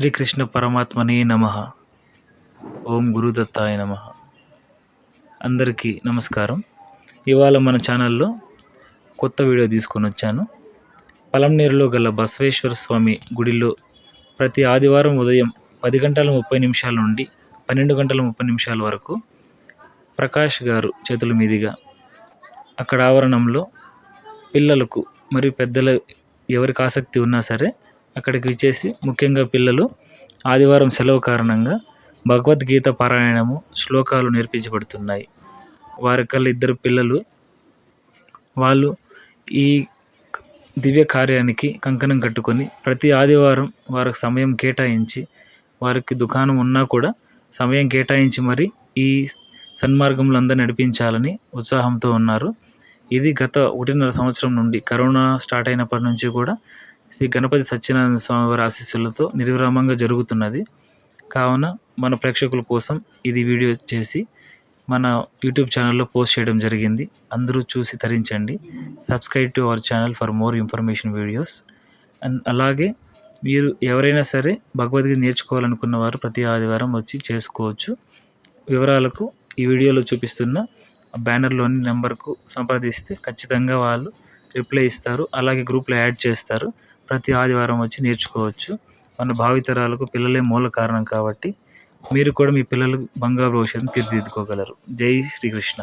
శ్రీకృష్ణ పరమాత్మనే నమ. ఓం గురుదత్తాయ నమ. అందరికీ నమస్కారం. ఇవాళ మన ఛానల్లో కొత్త వీడియో తీసుకొని వచ్చాను. పలంనేరులో గల బసవేశ్వర స్వామి గుడిలో ప్రతి ఆదివారం ఉదయం పది గంటల ముప్పై నిమిషాల నుండి పన్నెండు గంటల ముప్పై నిమిషాల వరకు ప్రకాష్ గారు చేతుల మీదుగా అక్కడ ఆవరణంలో పిల్లలకు మరియు పెద్దల ఎవరికి ఆసక్తి ఉన్నా సరే అక్కడికి విచ్చేసి ముఖ్యంగా పిల్లలు ఆదివారం సెలవు కారణంగా భగవద్గీత పారాయణము శ్లోకాలు నేర్పించబడుతున్నాయి. వారి వారికల్లా ఇద్దరు పిల్లలు వాళ్ళు ఈ దివ్య కార్యానికి కంకణం కట్టుకొని ప్రతి ఆదివారం వారికి సమయం కేటాయించి వారికి దుకాణం ఉన్నా కూడా సమయం కేటాయించి మరి ఈ సన్మార్గంలో అందరూ నడిపించాలని ఉత్సాహంతో ఉన్నారు. ఇది గత ఒకటిన్నర సంవత్సరం నుండి కరోనా స్టార్ట్ అయినప్పటి నుంచి కూడా శ్రీ గణపతి సత్యనారాయణ స్వామి వారి ఆశీస్సులతో నిర్విరామంగా జరుగుతున్నది. కావున మన ప్రేక్షకుల కోసం ఇది వీడియో చేసి మన యూట్యూబ్ ఛానల్లో పోస్ట్ చేయడం జరిగింది. అందరూ చూసి తరించండి. Subscribe to our channel for more information videos and అలాగే మీరు ఎవరైనా సరే భగవద్గీత నేర్చుకోవాలనుకున్న వారు ప్రతి ఆదివారం వచ్చి చేసుకోవచ్చు. వివరాలకు ఈ వీడియోలో చూపిస్తున్న బ్యానర్లోని నెంబర్కు సంప్రదిస్తే ఖచ్చితంగా వాళ్ళు రిప్లై ఇస్తారు. అలాగే గ్రూప్లో యాడ్ చేస్తారు. ప్రతి ఆదివారం వచ్చి నేర్చుకోవచ్చు. మన భావితరాలకు పిల్లలే మూల కారణం కాబట్టి మీరు కూడా మీ పిల్లలు బంగారు భవిష్యత్తును తీర్చిదిద్దుకోగలరు. జై శ్రీకృష్ణ.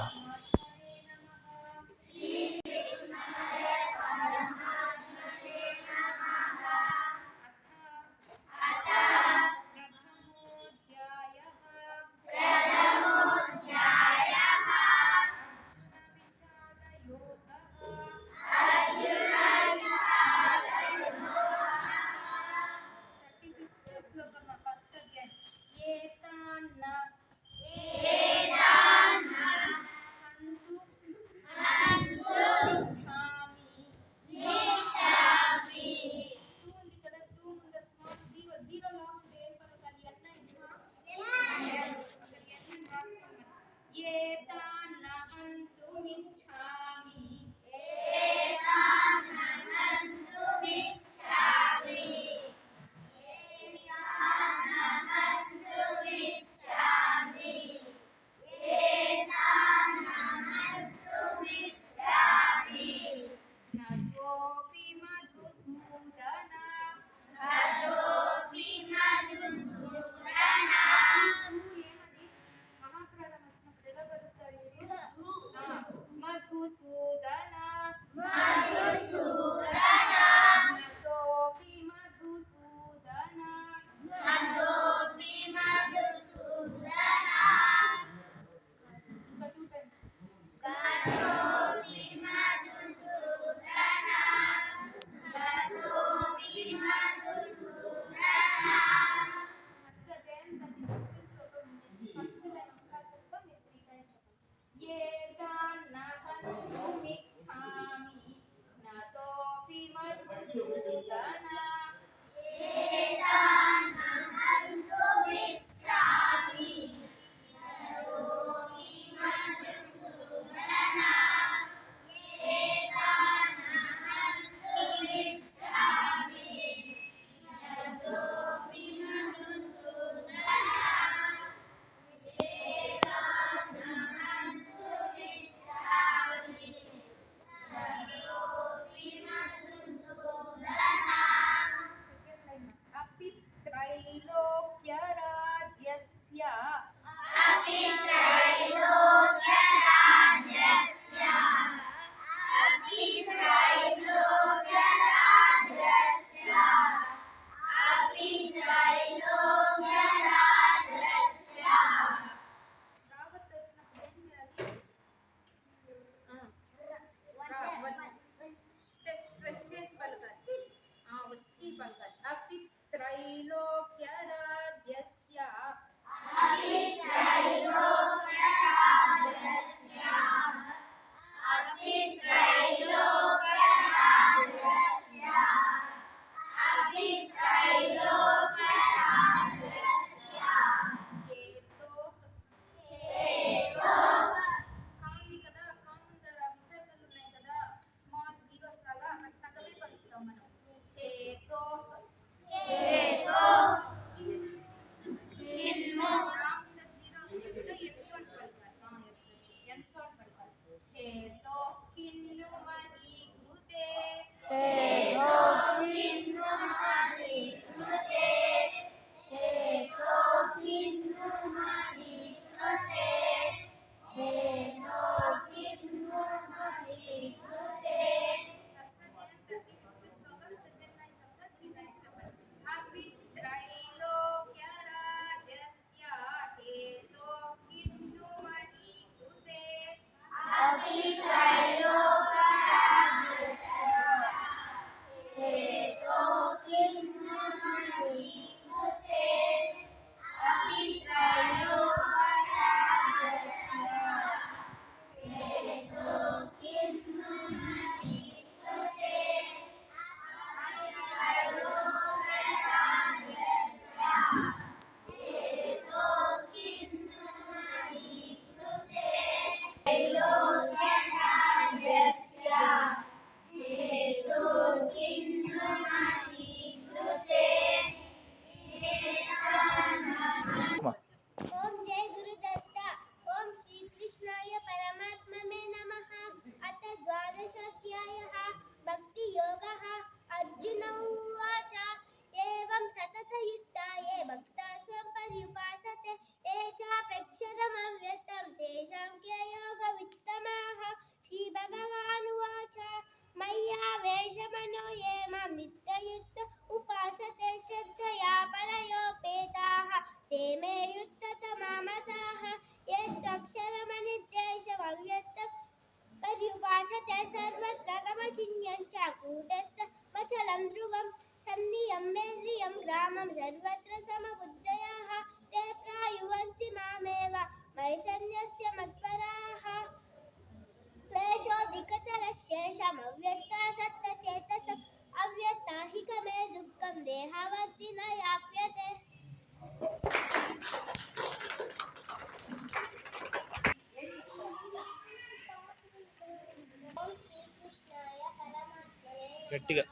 గట్టిగా.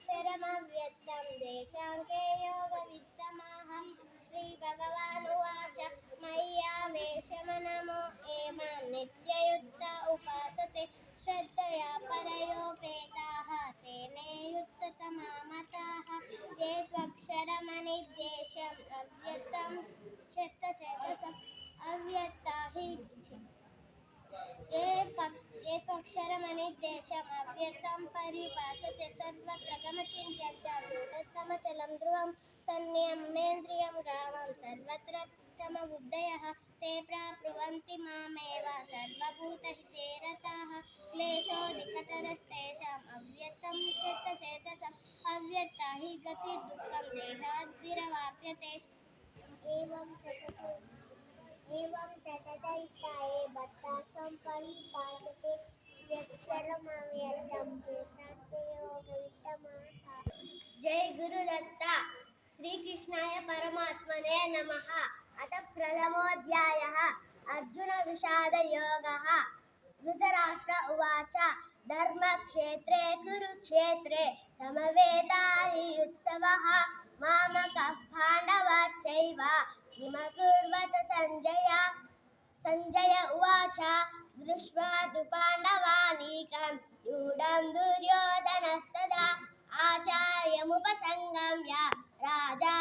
క్షరమవ్యక్తం దేశాంకే యోగ విత్తమాహ శ్రీ భగవానువాచ మయ్యావేశమనమో ఏమ నిత్యయుద్ధ ఉపాసతే శ్రద్ధయా పరయోపేతాః తేనేయుత్తతమామతాః ఏ త్వక్షరమనిద్య अव्यक्तं चेत्त चेतसम् अव्यक्ता हि एतक्षरमनिर्देशम् अव्यक्तं परिभासते सर्वत्र गमचिन्त्यं च गूढस्तमचलं ध्रुवं संयमेन्द्रियं रामं सर्वत्र उत्तमबुद्धयः ते प्राप्नुवन्ति मामेव सर्वभूतहिते रताः क्लेशोऽधिकतरस्तेषाम् अव्यक्तं चेत्तचेतसम् अव्यक्ता हि गतिर्दुःखं देहाद्भिरवाप्यते एवं सतत एवं सततयुक्ताये भक्तासं परिपासते यक्षरमव्यक्तं योगवित्तमाः जय गुरुदत्त श्रीकृष्णाय परमात्मने नमः अथ प्रथमोऽध्यायः अर्जुनविषादयोगः धृतराष्ट्र उवाच धर्मक्षेत्रे कुरुक्षेत्रे समवेतायुत्सवः मामकः पाण्डवाच्चैव किमकुर्वत सञ्जय सञ्जय उवाच दृष्ट्वा तु पाण्डवानीकं यूढं दुर्योधनस्तदा आचार्यमुपसङ्गम्य राजा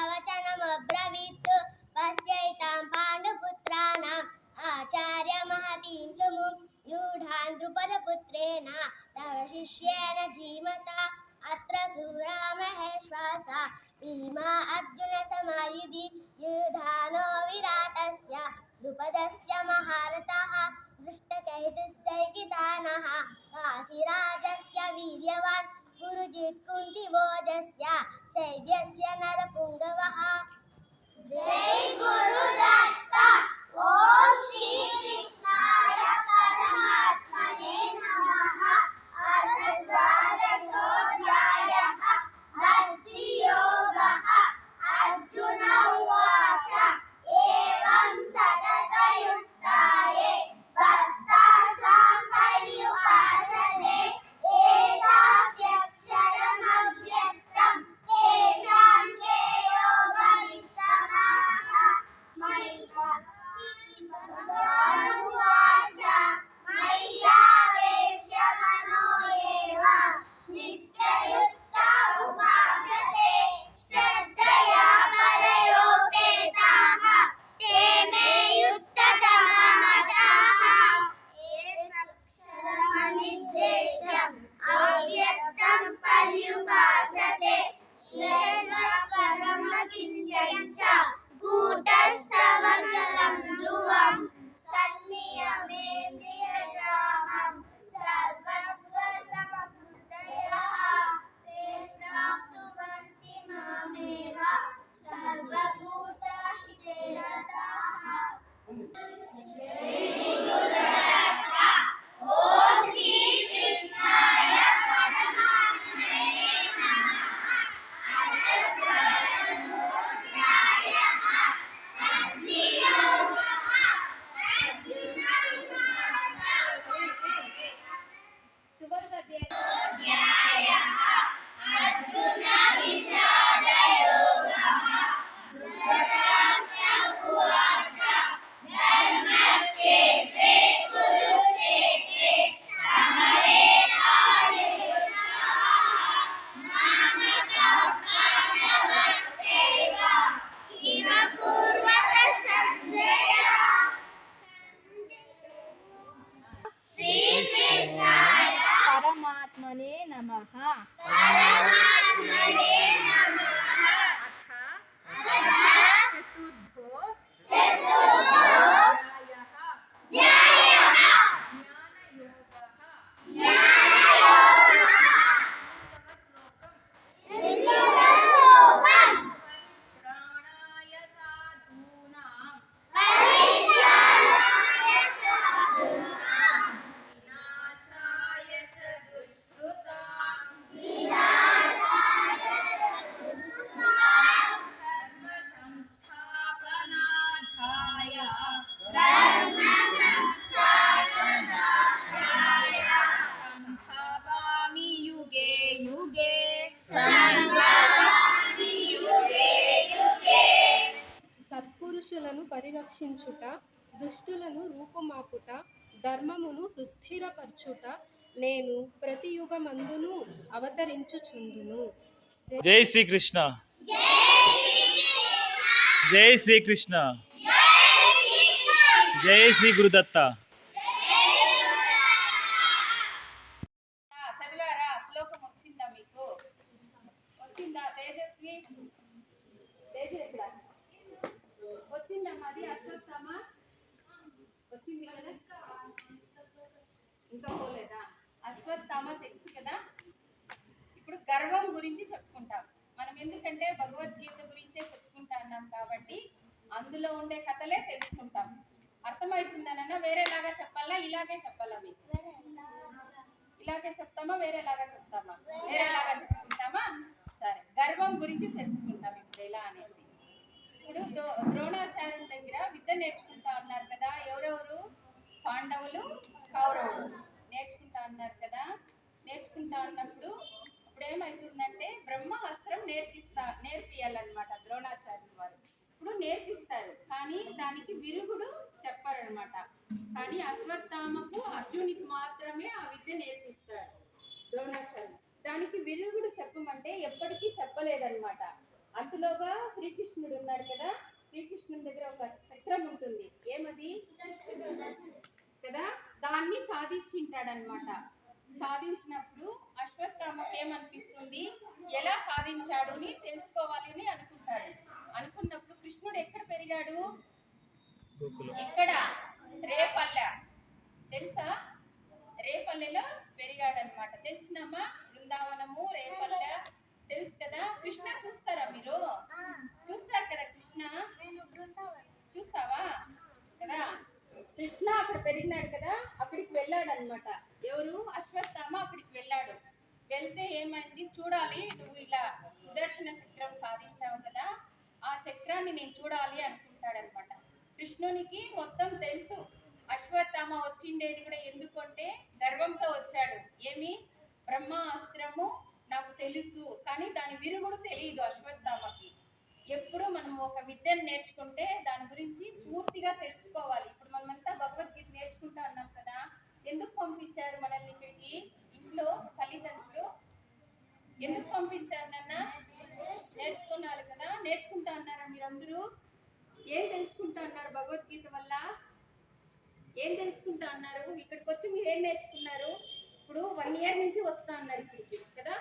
Para mang maliit పరిరక్షించుట దుష్టులను రూపుమాపుట ధర్మమును సుస్థిరపరచుట నేను ప్రతి యుగమందును అవతరించుచుందును జై శ్రీకృష్ణ. జై శ్రీకృష్ణ. జై శ్రీ గురుదత్త ఆ, చదివారా శ్లోకం వచ్చిందా మీకు వచ్చిందా తేజస్వి తేజ ఎక్కడ వచ్చిందా మాది అశ్వత్థామ వచ్చింది కదా ఇంకా పోలేదా? అశ్వత్థామ తెలుసు కదా? ఇప్పుడు గర్వం గురించి చెప్పుకుంటాం. మనం ఎందుకంటే భగవద్గీత గురించే చెప్పుకుంటా అన్నాం కాబట్టి అందులో ఉండే కథలే తెలుసుకుంటాం. అర్థమవుతుందనన్నా వేరేలాగా చెప్పాలా? ఇలాగే చెప్పాలా మీకు? ఇలాగే చెప్తామా? వేరేలాగా చెప్తామా? వేరేలాగా చెప్పుకుంటామా? సరే గర్వం గురించి తెలుసుకుంటాం ఇప్పుడు ఎలా అనేసి. ఇప్పుడు ద్రో- ద్రోణాచార్యుల దగ్గర విద్య నేర్చుకుంటా ఉన్నారు కదా ఎవరెవరు? పాండవులు కౌరవులు నేర్చుకుంటా ఉన్నారు కదా? నేర్చుకుంటా ఉన్నప్పుడు ఇప్పుడు ఏమవుతుందంటే బ్రహ్మహస్త్రం నేర్పిస్తా నేర్పియాలన్నమాట ద్రోణాచార్యులు వారు. ఇప్పుడు నేర్పిస్తారు కానీ దానికి విరుగుడు చెప్పారనమాట కానీ అశ్వత్థామకు అర్జునికి మాత్రమే ఆ విద్య నేర్పిస్తాడు ద్రోణాచార్యులు. దానికి విరుగుడు చెప్పమంటే ఎప్పటికీ చెప్పలేదన్నమాట. అందులోగా శ్రీకృష్ణుడు ఉన్నాడు కదా? శ్రీకృష్ణుడి దగ్గర ఒక చక్రం ఉంటుంది. ఏమది? కదా? దాన్ని సాధించింటాడనమాట. సాధించినప్పుడు అశ్వత్థామకి ఏమనిపిస్తుంది? ఎలా సాధించాడు అని తెలుసుకోవాలి అని అనుకుంటాడు. అనుకున్నప్పుడు కృష్ణుడు ఎక్కడ పెరిగాడు? ఎక్కడ రేపల్లె. తెలుసా? రేపల్లెలో పెరిగాడనమాట. తెలిసినమ్మా బృందావనము రేపల్లె. తెలుసు కదా? కృష్ణ చూస్తారా మీరు? చూస్తారు కదా కృష్ణ? చూస్తావా? కదా? కృష్ణ అక్కడ పెరిగినాడు కదా అక్కడికి వెళ్ళాడు అనమాట ఎవరు? అశ్వత్థామ అక్కడికి వెళ్ళాడు. వెళ్తే ఏమైంది? చూడాలి నువ్వు ఇలా సుదర్శన చక్రం సాధించావు కదా ఆ చక్రాన్ని నేను చూడాలి అనుకుంటాడనమాట కృష్ణునికి మొత్తం తెలుసు అశ్వత్థామ వచ్చిండేది కూడా ఎందుకంటే గర్వంతో వచ్చాడు. ఏమి? బ్రహ్మాస్త్రము నాకు తెలుసు కానీ దాని విరుగుడు తెలియదు అశ్వత్థామకి. ఎప్పుడు మనం ఒక విద్యను నేర్చుకుంటే దాని గురించి పూర్తిగా తెలుసుకోవాలి. మనమంతా భగవద్గీత నేర్చుకుంటా ఉన్నాం కదా. ఎందుకు పంపించారు మనల్ని ఇక్కడికి? ఇంట్లో తల్లిదండ్రులు ఎందుకు పంపించారు నాన్న? నేర్చుకున్నారు కదా నేర్చుకుంటా అన్నారా మీరందరూ? ఏం తెలుసుకుంటా అన్నారు భగవద్గీత వల్ల? ఏం తెలుసుకుంటా అన్నారు ఇక్కడికి వచ్చి మీరు ఏం నేర్చుకున్నారు? ఇప్పుడు వన్ ఇయర్ నుంచి వస్తా ఉన్నారు ఇక్కడికి కదా?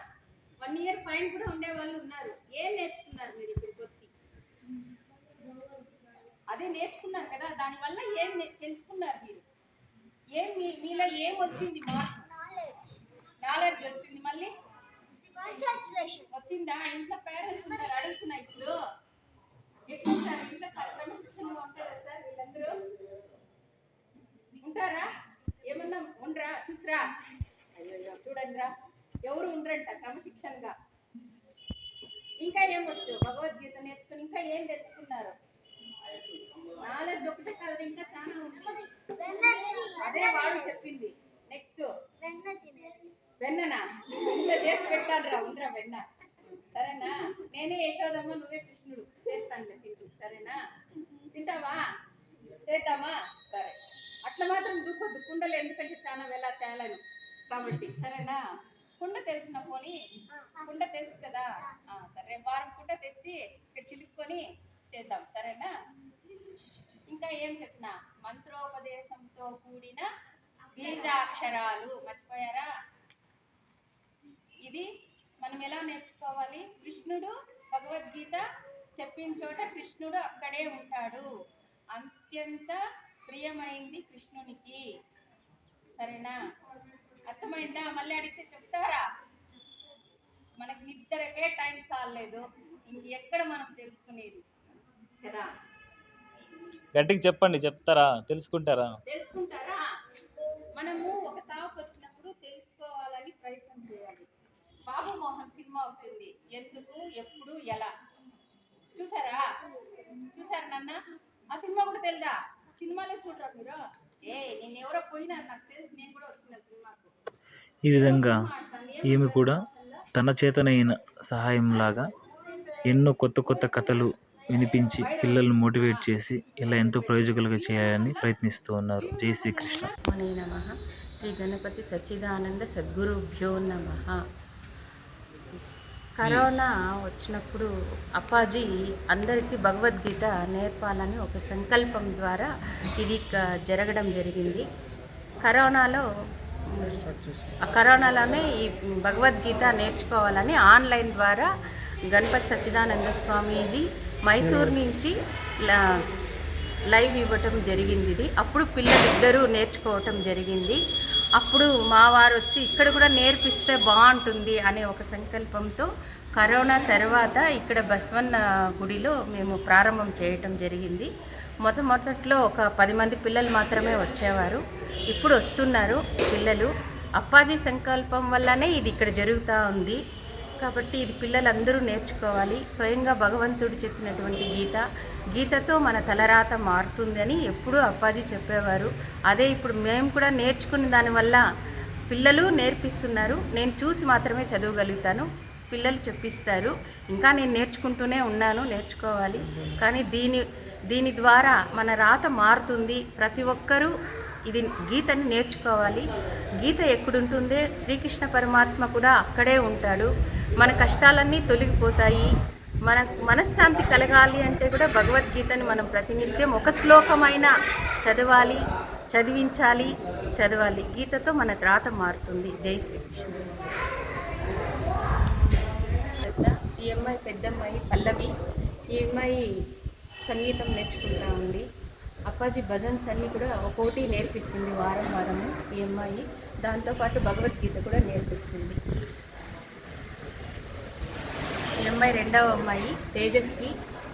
వన్ ఇయర్ పైన కూడా ఉండే వాళ్ళు ఉన్నారు. ఏం నేర్చుకున్నారు మీరు ఇక్కడికి వచ్చి అదే నేర్చుకున్నారు కదా దానివల్ల ఏం తెలుసుకున్నారు మీరు? ఏం మీ మీలో ఏం వచ్చింది నాలెడ్జ్ వచ్చింది మళ్ళీ? వచ్చిందా? ఇంట్లో పేరెంట్స్ ఉంటారు అడుగుతున్నా ఇప్పుడు. ఎట్లా సార్ ఇంట్లో క్రమశిక్షణగా ఉంటారా సార్ వీళ్ళందరూ? ఉంటారా? ఏమన్నా ఉండరా? చూసిరా? అయ్యో చూడండి రా ఎవరు ఉండరంట క్రమశిక్షణగా. ఇంకా ఏం వచ్చు భగవద్గీత నేర్చుకుని ఇంకా ఏం తెలుసుకున్నారు? నాలెడ్జ్ ఒకటే కాదు ఇంకా చాలా ఉంది. అదే వాడు చెప్పింది. నెక్స్ట్ వెన్ననా? ఇంట్లో చేసి పెట్టాను రా ఉండరా వెన్న. సరేనా? నేనే యశోదమ్మ నువ్వే కృష్ణుడు. చేస్తానులే తింటూ. సరేనా? తింటావా? చేద్దామా? సరే. అట్లా మాత్రం దూకొద్దు కుండలు ఎందుకంటే చాలా వెళ్ళా తేలను కాబట్టి. సరేనా? కుండ తెలిసిన పోని. కుండ తెలుసు కదా? సరే. వారం కుండ తెచ్చి ఇక్కడ చిలుక్కొని చేద్దాం సరేనా? ఇంకా ఏం చెప్పిన? మంత్రోపదేశంతో కూడిన బీజాక్షరాలు మర్చిపోయారా? ఇది మనం ఎలా నేర్చుకోవాలి? కృష్ణుడు భగవద్గీత చెప్పిన చోట కృష్ణుడు అక్కడే ఉంటాడు. అత్యంత ప్రియమైంది కృష్ణునికి. సరేనా? అర్థమైందా? మళ్ళీ అడిగితే చెప్తారా? మనకి నిద్రకే టైం సాలేదు ఇంక ఎక్కడ మనం తెలుసుకునేది? గట్టికి చెప్పండి చెప్తారా? తెలుసుకుంటారా? తెలుసుకుంటారా? మనము ఒక తాపు వచ్చినప్పుడు తెలుసుకోవాలని ప్రయత్నం చేయాలి. బాబు మోహన్ సినిమా అవుతుంది ఎందుకు ఎప్పుడు ఎలా? చూసారా? చూసారా నాన్న? ఆ సినిమా కూడా తెలుదా? సినిమాలో చూడరా మీరు? ఏ నేను ఎవరో పోయినా నాకు తెలుసు నేను కూడా వచ్చిన సినిమాకు. ఈ విధంగా ఈమె కూడా తన చేతనైన సహాయంలాగా ఎన్నో కొత్త కొత్త కథలు వినిపించి పిల్లల్ని మోటివేట్ చేసి ఇలా ఎంతో ప్రయోజకులుగా చేయాలని ప్రయత్నిస్తూ ఉన్నారు. జై శ్రీకృష్ణ. నమ శ్రీ గణపతి సచ్చిదానంద సద్గురుభ్యో నమ. కరోనా వచ్చినప్పుడు అప్పాజీ అందరికీ భగవద్గీత నేర్పాలని ఒక సంకల్పం ద్వారా ఇది జరగడం జరిగింది. కరోనాలో ఆ కరోనాలోనే ఈ భగవద్గీత నేర్చుకోవాలని ఆన్లైన్ ద్వారా గణపతి సచ్చిదానంద స్వామీజీ మైసూర్ నుంచి లైవ్ ఇవ్వటం జరిగింది ఇది. అప్పుడు పిల్లలిద్దరూ నేర్చుకోవటం జరిగింది. అప్పుడు మా వారు వచ్చి ఇక్కడ కూడా నేర్పిస్తే బాగుంటుంది అనే ఒక సంకల్పంతో కరోనా తర్వాత ఇక్కడ బస్వన్న గుడిలో మేము ప్రారంభం చేయటం జరిగింది. మొట్టమొదట్లో ఒక పది మంది పిల్లలు మాత్రమే వచ్చేవారు. ఇప్పుడు వస్తున్నారు పిల్లలు. అప్పాజీ సంకల్పం వల్లనే ఇది ఇక్కడ జరుగుతూ ఉంది. కాబట్టి ఇది పిల్లలందరూ నేర్చుకోవాలి. స్వయంగా భగవంతుడు చెప్పినటువంటి గీత గీతతో మన తలరాత మారుతుందని ఎప్పుడూ అప్పాజీ చెప్పేవారు. అదే ఇప్పుడు మేము కూడా నేర్చుకున్న దానివల్ల పిల్లలు నేర్పిస్తున్నారు. నేను చూసి మాత్రమే చదవగలుగుతాను. పిల్లలు చెప్పిస్తారు. ఇంకా నేను నేర్చుకుంటూనే ఉన్నాను నేర్చుకోవాలి. కానీ దీని దీని ద్వారా మన రాత మారుతుంది. ప్రతి ఒక్కరూ ఇది గీతని నేర్చుకోవాలి. గీత ఎక్కడుంటుందే శ్రీకృష్ణ పరమాత్మ కూడా అక్కడే ఉంటాడు. మన కష్టాలన్నీ తొలగిపోతాయి. మన మనశ్శాంతి కలగాలి అంటే కూడా భగవద్గీతని మనం ప్రతినిత్యం ఒక శ్లోకమైన చదవాలి చదివించాలి చదవాలి. గీతతో మన రాత మారుతుంది. జై శ్రీకృష్ణ. ఈ అమ్మాయి పెద్దమ్మాయి పల్లవి. ఈ అమ్మాయి సంగీతం నేర్చుకుంటా ఉంది. అప్పాజీ భజన్స్ అన్నీ కూడా ఒక్కోటి నేర్పిస్తుంది వారం వారము ఈ అమ్మాయి. దాంతోపాటు భగవద్గీత కూడా నేర్పిస్తుంది. ఈ అమ్మాయి రెండవ అమ్మాయి. తేజస్వి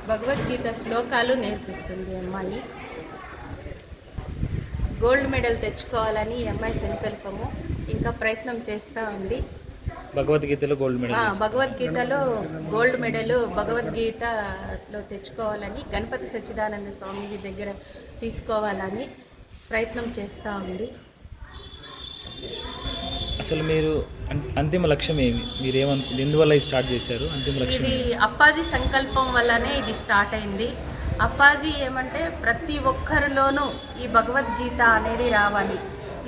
భగవద్గీత శ్లోకాలు నేర్పిస్తుంది అమ్మాయి. గోల్డ్ మెడల్ తెచ్చుకోవాలని ఈ అమ్మాయి సంకల్పము. ఇంకా ప్రయత్నం చేస్తూ ఉంది. భగవద్గీతలో గోల్డ్ మెడల్ భగవద్గీతలో గోల్డ్ మెడల్ భగవద్గీతలో తెచ్చుకోవాలని గణపతి సచ్చిదానంద స్వామీజీ దగ్గర తీసుకోవాలని ప్రయత్నం చేస్తూ ఉంది. అసలు మీరు అంతిమ లక్ష్యం ఏమి? మీరు ఏమను ఎందువల్ల ఇది స్టార్ట్ చేశారు? అంతిమ లక్ష్యం ఇది? అప్పాజీ సంకల్పం వల్లనే ఇది స్టార్ట్ అయింది. అప్పాజీ ఏమంటే ప్రతి ఒక్కరిలోనూ ఈ భగవద్గీత అనేది రావాలి.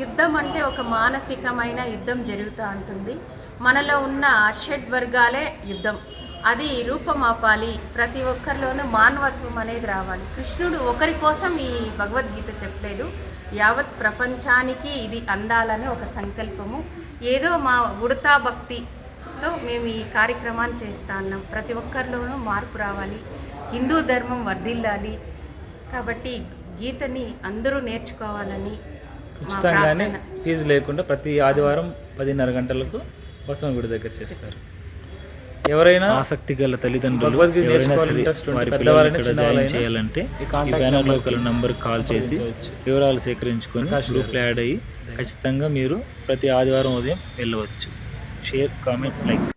యుద్ధం అంటే ఒక మానసికమైన యుద్ధం జరుగుతూ ఉంటుంది. మనలో ఉన్న షడ్ వర్గాలే యుద్ధం. అది రూపమాపాలి. ప్రతి ఒక్కరిలోనూ మానవత్వం అనేది రావాలి. కృష్ణుడు ఒకరి కోసం ఈ భగవద్గీత చెప్పలేదు. యావత్ ప్రపంచానికి ఇది అందాలని ఒక సంకల్పము. ఏదో మా ఉడతా భక్తితో మేము ఈ కార్యక్రమాన్ని చేస్తా ఉన్నాం ప్రతి ఒక్కరిలోనూ మార్పు రావాలి. హిందూ ధర్మం వర్ధిల్లాలి. కాబట్టి గీతని అందరూ నేర్చుకోవాలని ఉచితంగానే. ఫీజు లేకుండా ప్రతి ఆదివారం పదిన్నర గంటలకు బసవ గుడి దగ్గర చేస్తారు ఎవరైనా ఆసక్తి గల తల్లిదండ్రులు జాయిన్ చేయాలంటే ఈ బ్యానర్లో నంబర్ కాల్ చేసి. వివరాలు సేకరించుకొని. గ్రూప్లో యాడ్ అయ్యి ఖచ్చితంగా మీరు ప్రతి ఆదివారం ఉదయం వెళ్ళవచ్చు షేర్ కామెంట్ లైక్